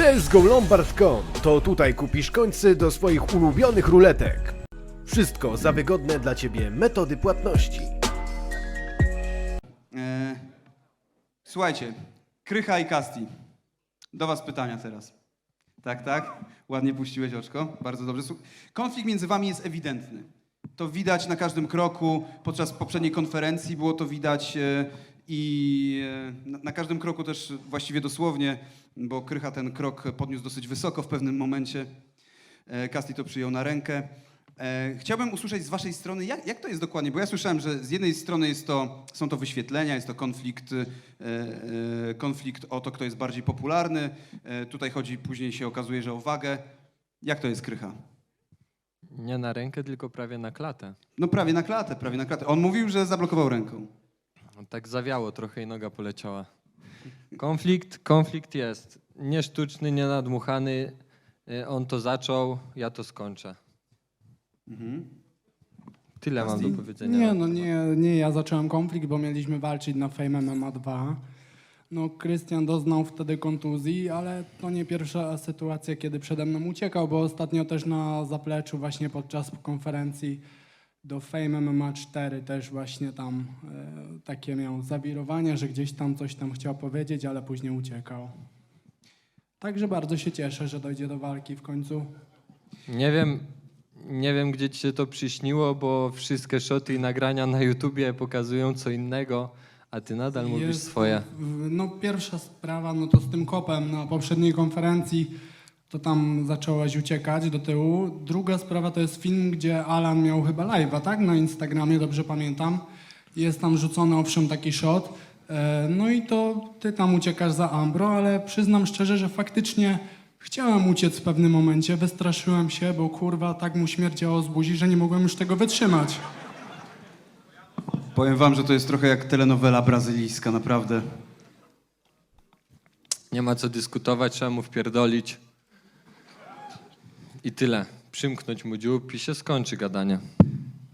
CSGO to tutaj kupisz końce do swoich ulubionych ruletek. Wszystko za wygodne dla Ciebie metody płatności. E, słuchajcie, Krycha i Kasti. Do was pytania teraz. Tak, tak? Ładnie puściłeś oczko. Bardzo dobrze. Konflikt między wami jest ewidentny. To widać na każdym kroku. Podczas poprzedniej konferencji było to widać e, i e, na, każdym kroku też właściwie dosłownie, bo Krycha ten krok podniósł dosyć wysoko w pewnym momencie. E, Kasti to przyjął na rękę. E, Chciałbym usłyszeć z waszej strony, jak, jak to jest dokładnie, bo ja słyszałem, że z jednej strony jest to, są to wyświetlenia, jest to konflikt, konflikt o to, kto jest bardziej popularny. Tutaj chodzi, później się okazuje, że o wagę. Jak to jest Krycha? Nie na rękę, tylko prawie na klatę. No prawie na klatę, prawie na klatę. On mówił, że zablokował ręką. Tak zawiało trochę i noga poleciała. Konflikt, konflikt jest. Nie sztuczny, nie nadmuchany. Y, On to zaczął, ja to skończę. Tyle mam do powiedzenia. Nie, no nie, nie ja zacząłem konflikt, bo mieliśmy walczyć na Fame MMA 2. No, Krystian doznał wtedy kontuzji, ale to nie pierwsza sytuacja, kiedy przede mną uciekał, bo ostatnio też na zapleczu właśnie podczas konferencji do Fame MMA 4 też właśnie tam e, takie miał zawirowania, że gdzieś tam coś tam chciał powiedzieć, ale później uciekał. Także bardzo się cieszę, że dojdzie do walki w końcu. Nie wiem, nie wiem, gdzie ci się to przyśniło, bo wszystkie szoty i nagrania na YouTubie pokazują co innego, a ty nadal mówisz Jest, swoje. w- No pierwsza sprawa, no to z tym kopem na poprzedniej konferencji, to tam zacząłeś uciekać do tyłu. Druga sprawa to jest film, gdzie Alan miał chyba live'a, tak? Na Instagramie, dobrze pamiętam. Jest tam rzucony owszem taki shot. E, No i to ty tam uciekasz za Ambro, ale przyznam szczerze, że faktycznie chciałem uciec w pewnym momencie, wystraszyłem się, bo kurwa tak mu śmierdziało z buzi, że nie mogłem już tego wytrzymać. Powiem wam, że to jest trochę jak telenowela brazylijska, naprawdę. Nie ma co dyskutować, trzeba mu wpierdolić. I tyle. Przymknąć mu dziób i się skończy gadanie.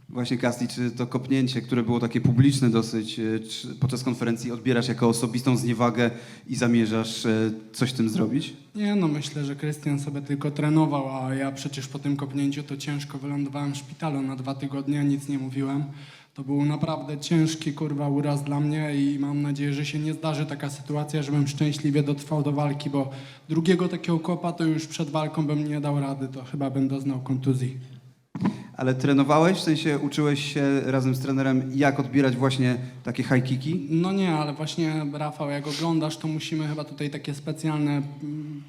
Właśnie, Kasti, czy to kopnięcie, które było takie publiczne dosyć e, czy podczas konferencji, odbierasz jako osobistą zniewagę i zamierzasz e, coś z tym zrobić? Nie, no myślę, że Krystian sobie tylko trenował, a ja przecież po tym kopnięciu to ciężko wylądowałem w szpitalu na dwa tygodnie, nic nie mówiłem. To był naprawdę ciężki kurwa uraz dla mnie i mam nadzieję, że się nie zdarzy taka sytuacja, żebym szczęśliwie dotrwał do walki, bo drugiego takiego kopa to już przed walką bym nie dał rady, to chyba bym doznał kontuzji. Ale trenowałeś, w sensie uczyłeś się razem z trenerem, jak odbierać właśnie takie high kicki? No nie, ale właśnie Rafał, jak oglądasz, to musimy chyba tutaj takie specjalne mm,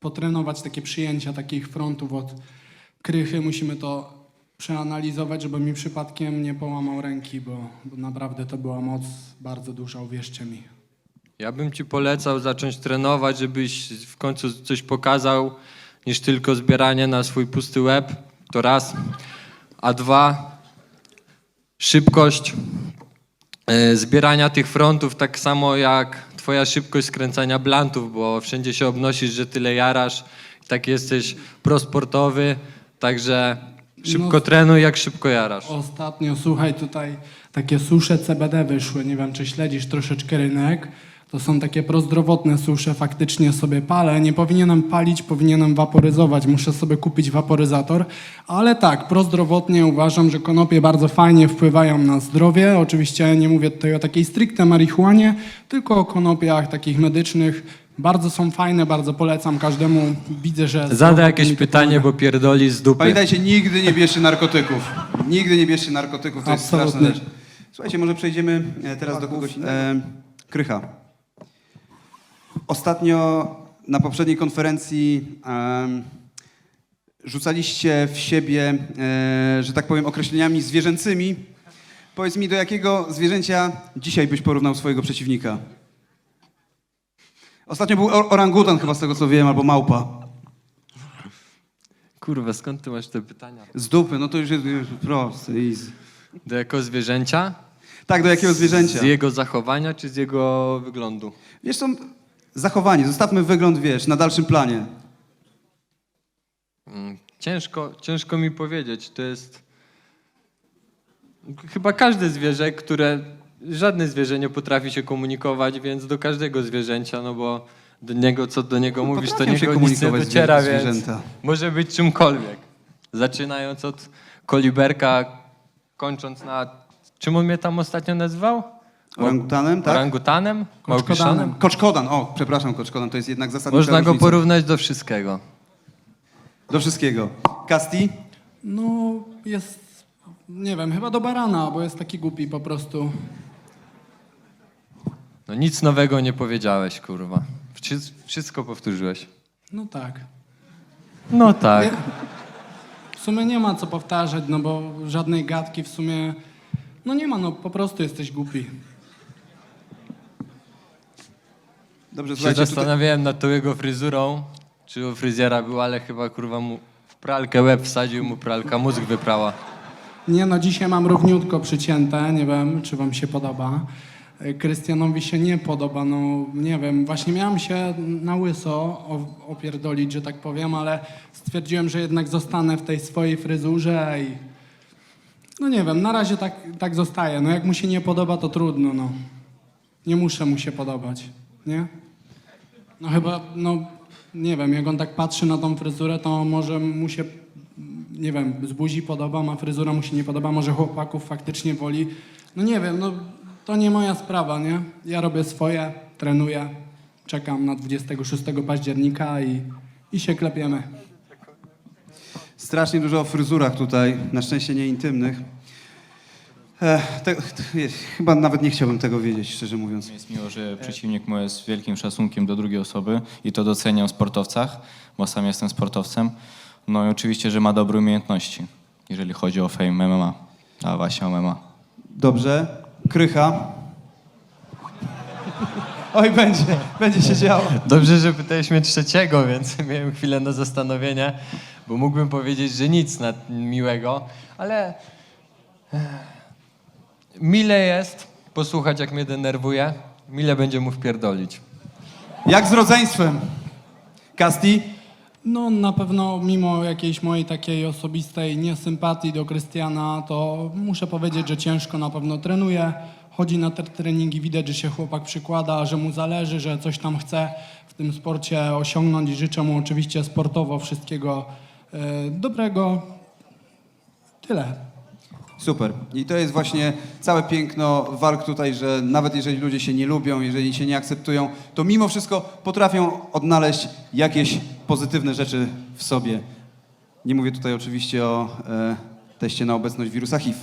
potrenować takie przyjęcia takich frontów od krychy. Musimy to przeanalizować, żeby mi przypadkiem nie połamał ręki, bo, bo naprawdę to była moc bardzo duża, uwierzcie mi. Ja bym ci polecał zacząć trenować, żebyś w końcu coś pokazał, niż tylko zbieranie na swój pusty łeb. To raz. A dwa, szybkość e, zbierania tych frontów, tak samo jak twoja szybkość skręcania blantów, bo wszędzie się obnosisz, że tyle jarasz. Tak jesteś prosportowy, także szybko No. trenuj, jak szybko jarasz. Ostatnio, słuchaj, tutaj takie susze CBD wyszły. Nie wiem, czy śledzisz troszeczkę rynek. To są takie prozdrowotne susze, faktycznie sobie palę. Nie powinienem palić, powinienem waporyzować. Muszę sobie kupić waporyzator. Ale tak, prozdrowotnie uważam, że konopie bardzo fajnie wpływają na zdrowie. Oczywiście nie mówię tutaj o takiej stricte marihuanie, tylko o konopiach takich medycznych. Bardzo są fajne, bardzo polecam każdemu. Widzę, że... Zadaj jakieś pytanie, pomaga. bo pierdoli z dupy. Pamiętajcie, nigdy nie bierzcie narkotyków. Nigdy nie bierzcie narkotyków, to jest straszna Absolutnie. rzecz. Słuchajcie, może przejdziemy e, teraz do kogoś e, Krycha. Ostatnio na poprzedniej konferencji em, rzucaliście w siebie, e, że tak powiem, określeniami zwierzęcymi. Powiedz mi, do jakiego zwierzęcia dzisiaj byś porównał swojego przeciwnika? Ostatnio był or- orangutan chyba z tego co wiem, albo małpa. Kurwa, skąd ty masz te pytania? Z dupy, no to już jest już proste, easy. Do jakiego zwierzęcia? Tak, do jakiego zwierzęcia? Z jego zachowania czy z jego wyglądu? Wiesz co, zachowanie, zostawmy wygląd, wiesz, na dalszym planie. Mm, Ciężko, ciężko mi powiedzieć. To jest chyba każde zwierzę, które żadne zwierzę nie potrafi się komunikować, więc do każdego zwierzęcia, no bo do niego, co do niego mówisz, to Potrafią się niego nic nie komunikować dociera, zwier- więc zwierzęta. może być czymkolwiek. Zaczynając od koliberka, kończąc na... Czym on mnie tam ostatnio nazywał? Orangutanem, tak? Orangutanem? Koczkodanem. Małpiszanem? Koczkodan, o, przepraszam, koczkodan, to jest jednak zasadnicza Można go różnica. porównać do wszystkiego. Do wszystkiego. Kasti? No, jest, nie wiem, chyba do barana, bo jest taki głupi po prostu. No nic nowego nie powiedziałeś, kurwa. Wszy- Wszystko powtórzyłeś. No tak. No tak. W sumie nie ma co powtarzać, no bo żadnej gadki w sumie, no nie ma, no po prostu jesteś głupi. Dobrze, Się zastanawiałem nad tą jego fryzurą, czy u fryzjera był, ale chyba kurwa mu w pralkę łeb wsadził, mu pralka mózg wyprała. Nie no, dzisiaj mam równiutko przycięte, nie wiem, czy wam się podoba. Krystianowi się nie podoba, no nie wiem, właśnie miałem się na łyso opierdolić, że tak powiem, ale stwierdziłem, że jednak zostanę w tej swojej fryzurze i no nie wiem, na razie tak, tak zostaje. No jak mu się nie podoba, to trudno, no. Nie muszę mu się podobać, nie? No chyba, no nie wiem, jak on tak patrzy na tą fryzurę, to może mu się, nie wiem, z buzi podoba, ma fryzura mu się nie podoba, może chłopaków faktycznie woli. No nie wiem, no to nie moja sprawa, nie? Ja robię swoje, trenuję, czekam na 26 października i, i się klepiemy. strasznie dużo o fryzurach tutaj, na szczęście nie intymnych. Ech, te, te, chyba nawet nie chciałbym tego wiedzieć, szczerze mówiąc. Jest miło, że przeciwnik mój jest wielkim szacunkiem do drugiej osoby i to doceniam w sportowcach, bo sam jestem sportowcem. No i oczywiście, że ma dobre umiejętności, jeżeli chodzi o fame MMA, a właśnie o MMA. Dobrze. Krycha. Oj, będzie, będzie się działo. Dobrze, że pytałeś mnie trzeciego, więc miałem chwilę na zastanowienie, bo mógłbym powiedzieć, że nic nad miłego, ale eh, mile jest posłuchać, jak mnie denerwuje, mile będzie mu wpierdolić. Jak z rodzeństwem? Kasti? No na pewno mimo jakiejś mojej takiej osobistej niesympatii do Krystiana, to muszę powiedzieć, że ciężko na pewno trenuje. Chodzi na te treningi, widać, że się chłopak przykłada, że mu zależy, że coś tam chce w tym sporcie osiągnąć i życzę mu oczywiście sportowo wszystkiego e, dobrego. Tyle. Super. I to jest właśnie całe piękno walk tutaj, że nawet jeżeli ludzie się nie lubią, jeżeli się nie akceptują, to mimo wszystko potrafią odnaleźć jakieś pozytywne rzeczy w sobie. Nie mówię tutaj oczywiście o e, teście na obecność wirusa HIV.